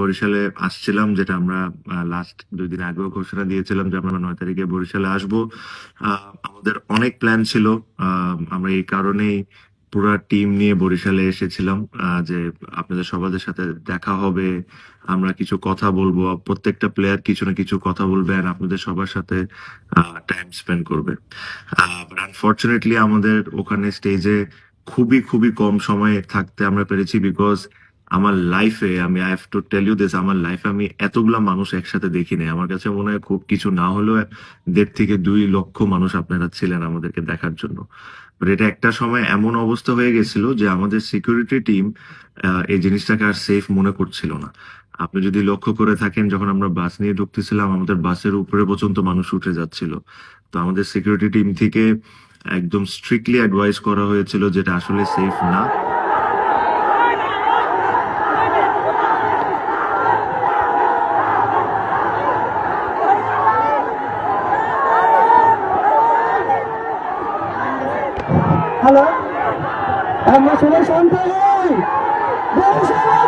বরিশালে আসছিলাম, যেটা আমরা লাস্ট দুই দিন আগেও ঘোষণা দিয়েছিলাম যে আমরা নয় তারিখে বরিশালে আসব। আমাদের অনেক প্ল্যান ছিল। আমরা এই কারণেই পুরো টিম নিয়ে বরিশালে এসেছিলাম যে আপনাদের সবাদের সাথে দেখা হবে, আমরা কিছু কথা বলব, প্রত্যেকটা প্লেয়ার কিছু না কিছু কথা বলবে আর আপনাদের সবার সাথে টাইম স্পেন্ড করবে। আনফর্চুনেটলি আমাদের ওখানে স্টেজে খুবই খুবই কম সময়ে থাকতে আমরা পেরেছি বিকজ আমার লাইফে আমি I have to tell you this আমার লাইফে আমি এতগুলা মানুষ একসাথে দেখিনি। আমার কাছে মনে হয় খুব কিছু না হলেও দেড় থেকে দুই লক্ষ মানুষ আপনারা ছিলেন আমাদেরকে দেখার জন্য। এটা একটা সময় এমন অবস্থা হয়ে গেছিল যে আমাদের সিকিউরিটি টিম এই জিনিসটাকে আর সেফ মনে করছিল না। আপনি যদি লক্ষ্য করে থাকেন, যখন আমরা বাস নিয়ে ঢুকতেছিলাম, আমাদের বাসের উপরে পর্যন্ত মানুষ উঠে যাচ্ছিল। তো আমাদের সিকিউরিটি টিম থেকে একদম স্ট্রিক্টলি অ্যাডভাইস করা হয়েছিল যেটা আসলে সেফ না। হ্যালো আমরা সবাই বরিশাল